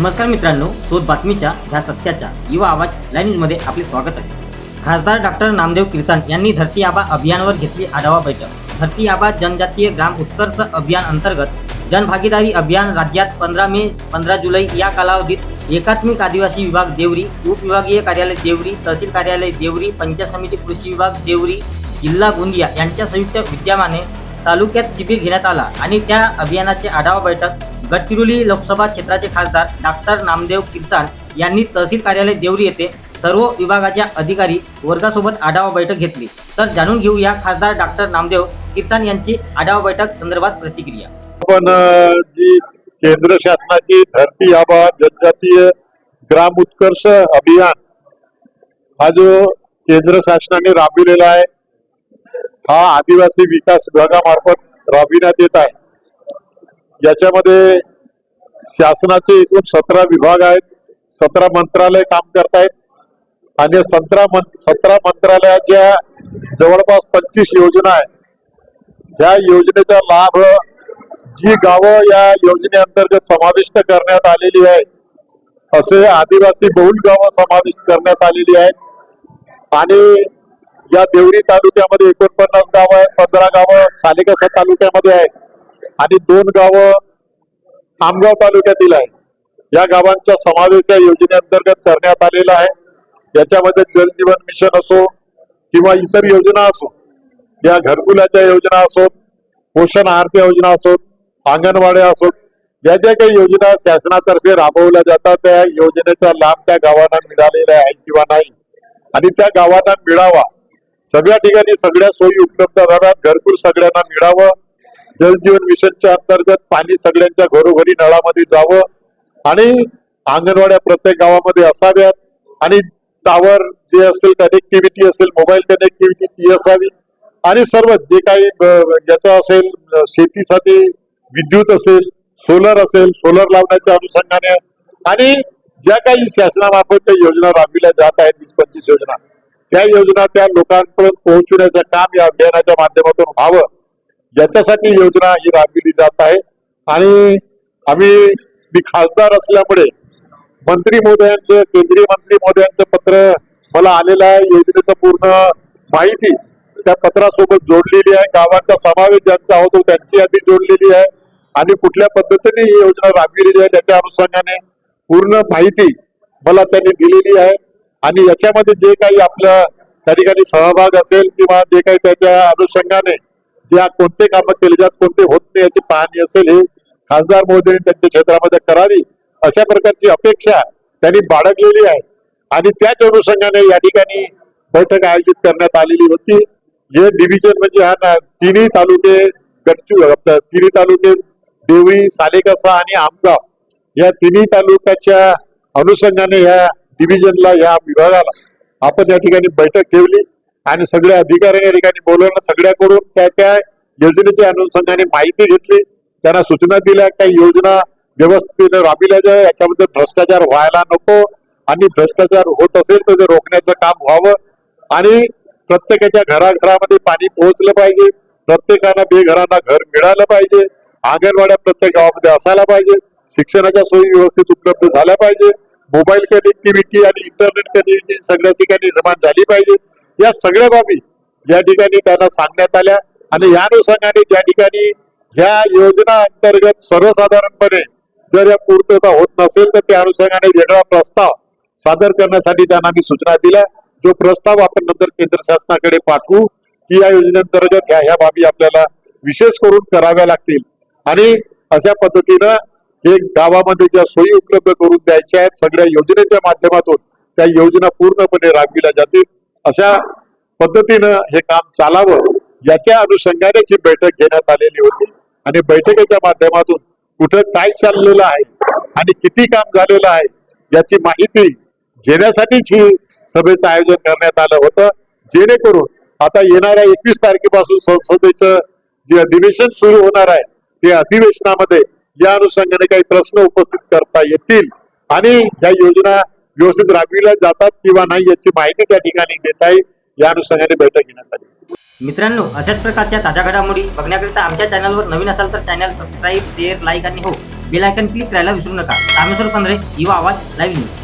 नमस्कार मित्रांनो शोध बातमीच्या ह्या सत्याच्या युवा आवाज लाईन आपले स्वागत आहे. खासदार डॉक्टर नामदेव किरसान यांनी धरती आबा अभियानावर घेतली आढावा बैठक. धरती आबा जनजातीय ग्राम उत्कर्ष अभियान अंतर्गत जनभागीदारी अभियान राज्यात पंधरा मे पंधरा जुलै या कालावधीत एकात्मिक आदिवासी विभाग देवरी उपविभागीय कार्यालय देवरी तहसील कार्यालय देवरी पंचायत समिती कृषी विभाग देवरी जिल्हा गोंदिया यांच्या संयुक्त विद्यमाने तालुक्यात शिबिर घेण्यात आला आणि त्या अभियानाचे आढावा बैठक गडचिरोली लोकसभा क्षेत्राचे खासदार डॉक्टर नामदेव किरसान यांनी तहसील कार्यालय देवरी येथे सर्व विभागाच्या अधिकारी वर्गासोबत आढावा बैठक घेतली. तर जाणून घेऊया खासदार डॉक्टर नामदेव किरसान यांची आढावा बैठक संदर्भात प्रतिक्रिया. आपण जी केंद्र शासनाची धरती आबा जनजातीय ग्राम उत्कर्ष अभियान हा जो केंद्र शासनाने राबविलेला आहे हा आदिवासी विकास विभागामार्फत राबविण्यात येत आहे. याच्यामध्ये शासनाचे एकूण सतरा विभाग आहेत. सतरा मंत्रालय काम करतायत. आणि सतरा मंत्र सतरा मंत्रालयाच्या जवळपास पंचवीस योजना आहेत. या योजनेचा लाभ जी गावं या योजनेअंतर्गत समाविष्ट करण्यात आलेली आहे असे आदिवासी बहुल गावं समाविष्ट करण्यात आलेली आहेत. आणि या देवरी तालुक्यामध्ये एकोणपन्नास गावं आहेत पंधरा गावं सालेकसा तालुक्यामध्ये आहेत आणि दोन गावं आमगाव तालुक्यातील आहे या गावांचा समावेश या योजनेअंतर्गत करण्यात आलेला आहे. याच्यामध्ये जलजीवन मिशन असो किंवा इतर योजना असो या घरकुलाच्या योजना असोत पोषण आहारच्या योजना असोत अंगणवाड्या असोत या ज्या काही योजना शासनातर्फे राबवल्या जातात त्या योजनेचा लाभ त्या गावांना मिळालेला आहे किंवा नाही. आणि त्या गावांना मिळावा सगळ्या ठिकाणी सगळ्या सोयी उपलब्ध राहतात. घरकुल सगळ्यांना मिळावं. जलजीवन मिशनच्या अंतर्गत पाणी सगळ्यांच्या घरोघरी नळामध्ये जावं आणि अंगणवाड्या प्रत्येक गावामध्ये असाव्यात. आणि टावर जे असेल कनेक्टिव्हिटी असेल मोबाईल कनेक्टिव्हिटी ती असावी. आणि सर्व जे काही ब- असेल शेतीसाठी विद्युत असेल सोलर असेल सोलर लावण्याच्या अनुषंगाने. आणि ज्या काही शासनामार्फत त्या योजना राबविल्या जात आहेत वीस पंचवीस योजना त्या योजना त्या लोकांपर्यंत पोहोचवण्याचं काम या अभियानाच्या माध्यमातून व्हावं याच्यासाठी योजना ही राबविली जात आहे. आणि आम्ही मी खासदार असल्यामुळे मंत्री महोदयांचं केंद्रीय मंत्री महोदयांचं पत्र मला आलेलं आहे. योजनेचं पूर्ण माहिती त्या पत्रासोबत जोडलेली आहे. गावांचा समावेश ज्यांचा होतो त्यांची यादी जोडलेली आहे. आणि कुठल्या पद्धतीने ही योजना राबविली जाईल त्याच्या अनुषंगाने पूर्ण माहिती मला त्यांनी दिलेली आहे. आणि याच्यामध्ये जे काही आपलं त्या ठिकाणी सहभाग असेल किंवा जे काही त्याच्या अनुषंगाने ज्या कोणते कामं केले जात कोणते होत नाही याची पाहणी असेल हे खासदार महोदयांनी त्यांच्या क्षेत्रामध्ये करावी अशा प्रकारची अपेक्षा त्यांनी बाळगलेली आहे. आणि त्याच अनुषंगाने या ठिकाणी बैठक आयोजित करण्यात आलेली होती. हे डिव्हिजन म्हणजे हा ना तिन्ही तालुके गडचू आपलं तिन्ही तालुके देवळी सालेकसा आणि आमगाव या तिन्ही तालुक्याच्या अनुषंगाने या डिव्हिजनला या विभागाला आपण या ठिकाणी बैठक ठेवली आणि सगळ्या अधिकाऱ्यांनी या ठिकाणी बोलवलं सगळ्याकडून त्या त्या योजनेच्या अनुषंगाने माहिती घेतली. त्यांना सूचना दिल्या काही योजना व्यवस्थित राबविल्या जाय याच्याबद्दल भ्रष्टाचार व्हायला नको आणि भ्रष्टाचार होत असेल तर ते रोखण्याचं काम व्हावं आणि प्रत्येकाच्या घराघरामध्ये पाणी पोहोचलं पाहिजे. प्रत्येकाला बेघरांना घर मिळालं पाहिजे. अंगणवाड्या प्रत्येक गावामध्ये असायला पाहिजे. शिक्षणाच्या सोयी व्यवस्थित उपलब्ध झाल्या पाहिजे. मोबाईल कनेक्टिव्हिटी आणि इंटरनेट कनेक्टिव्हिटी सगळ्या ठिकाणी निर्माण झाली पाहिजे. या सगळ्या बाबी या ठिकाणी त्यांना सांगण्यात आल्या. आणि या अनुषंगाने ज्या ठिकाणी ह्या योजना अंतर्गत सर्वसाधारणपणे जर या पूर्तता होत नसेल तर त्या अनुषंगाने वेगळा प्रस्ताव सादर करण्यासाठी त्यांना मी सूचना दिल्या. जो प्रस्ताव आपण नंतर केंद्र शासनाकडे पाठवू की या योजनेअंतर्गत ह्या ह्या बाबी आपल्याला विशेष करून कराव्या लागतील. आणि अशा पद्धतीनं हे गावामध्ये ज्या सोयी उपलब्ध करून द्यायच्या आहेत सगळ्या योजनेच्या माध्यमातून त्या योजना पूर्णपणे राबविल्या जातील. अशा पद्धतीनं हे काम चालावं याच्या अनुषंगानेची बैठक घेण्यात आलेली होती आणि बैठकीच्या माध्यमातून कुठं काय चाललेलं आहे आणि किती काम झालेलं आहे याची माहिती घेण्यासाठीच ही सभेचं आयोजन करण्यात आलं होतं. जेणेकरून आता येणाऱ्या एकवीस तारखेपासून संसदेचं जे अधिवेशन सुरू होणार आहे ते अधिवेशनामध्ये या अनुषंगाने काही प्रश्न उपस्थित करता येतील. आणि या योजना व्यवस्थित राबविल्या जातात किंवा नाही याची माहिती त्या ठिकाणी देता येईल. या अनुषंगाने बैठक घेण्यात आली. मित्रांनो अशाच प्रकारच्या ताज्या घडामोडी बघण्याकरिता आमच्या चॅनलवर नवीन असाल तर चॅनल सबस्क्राईब शेअर लाईक आणि हो. बेल आयकन क्लिक करायला विसरू नका. रामेश्वर पंधरे युवा आवाज लाईव्ह न्यूज